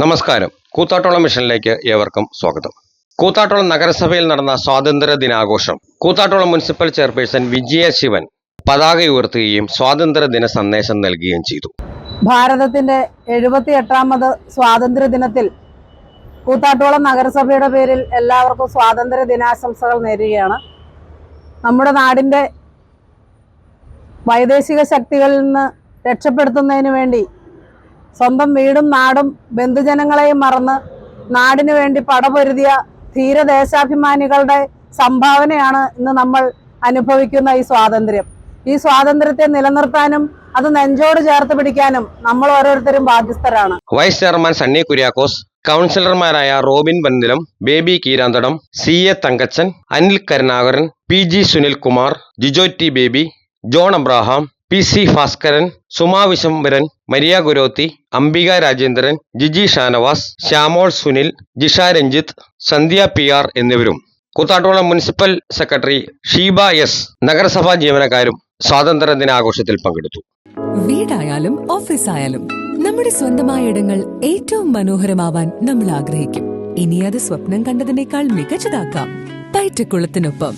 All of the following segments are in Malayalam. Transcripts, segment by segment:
നമസ്കാരം. കൂത്താട്ടോളം മിഷനിലേക്ക് ഏവർക്കും സ്വാഗതം. കൂത്താട്ടോളം നഗരസഭയിൽ നടന്ന സ്വാതന്ത്ര്യ ദിനാഘോഷം കൂത്താട്ടോളം മുനിസിപ്പൽ ചെയർപേഴ്സൺ വിജയ ശിവൻ പതാക ഉയർത്തുകയും സ്വാതന്ത്ര്യ ദിന സന്ദേശം നൽകുകയും ചെയ്തു. ഭാരതത്തിന്റെ എഴുപത്തി എട്ടാമത് സ്വാതന്ത്ര്യ ദിനത്തിൽ കൂത്താട്ടോളം നഗരസഭയുടെ പേരിൽ എല്ലാവർക്കും സ്വാതന്ത്ര്യ ദിനാശംസകൾ നേരുകയാണ്. നമ്മുടെ നാടിന്റെ വൈദേശിക ശക്തികളിൽ നിന്ന് രക്ഷപ്പെടുത്തുന്നതിന് വേണ്ടി സ്വന്തം വീടും നാടും ബന്ധുജനങ്ങളെയും മറന്ന് നാടിനു വേണ്ടി പടപൊരുതിയ ധീരദേശാഭിമാനികളുടെ സംഭാവനയാണ് ഇന്ന് നമ്മൾ അനുഭവിക്കുന്ന ഈ സ്വാതന്ത്ര്യം. ഈ സ്വാതന്ത്ര്യത്തെ നിലനിർത്താനും അത് നെഞ്ചോട് ചേർത്ത് പിടിക്കാനും നമ്മൾ ഓരോരുത്തരും ബാധ്യസ്ഥരാണ്. വൈസ് ചെയർമാൻ സണ്ണി കുര്യാക്കോസ് കൗൺസിലർമാരായ Robin Bandilam Baby Keeranthadam C A Thankachan Anil Karunakaran P G Sunilkumar Jijo T Baby John Abraham P C Bhaskaran Suma Vishambharan Maria Gurothi Ambika Rajendran Jiji Shanavas Shyamol Sunil Jisha Ranjith Sandhya P R എന്നിവരും. Koothattukulam municipal secretary Sheeba S നഗരസഭാ ജീവനക്കാരും സ്വാതന്ത്ര്യ ദിനാഘോഷത്തിൽ പങ്കെടുത്തു. വീടായാലും ഓഫീസായാലും നമ്മുടെ സ്വന്തമായ ഇടങ്ങൾ ഏറ്റവും മനോഹരമാവാൻ നമ്മൾ ആഗ്രഹിക്കും. ഇനി അത് സ്വപ്നം കണ്ടതിനേക്കാൾ മികച്ചതാക്കാം പയറ്റക്കുളത്തിനൊപ്പം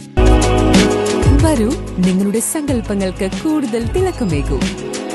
വരൂ നിങ്ങളുടെ സങ്കല്പങ്ങൾക്ക് കൂടുതൽ തിളക്കമേകൂ.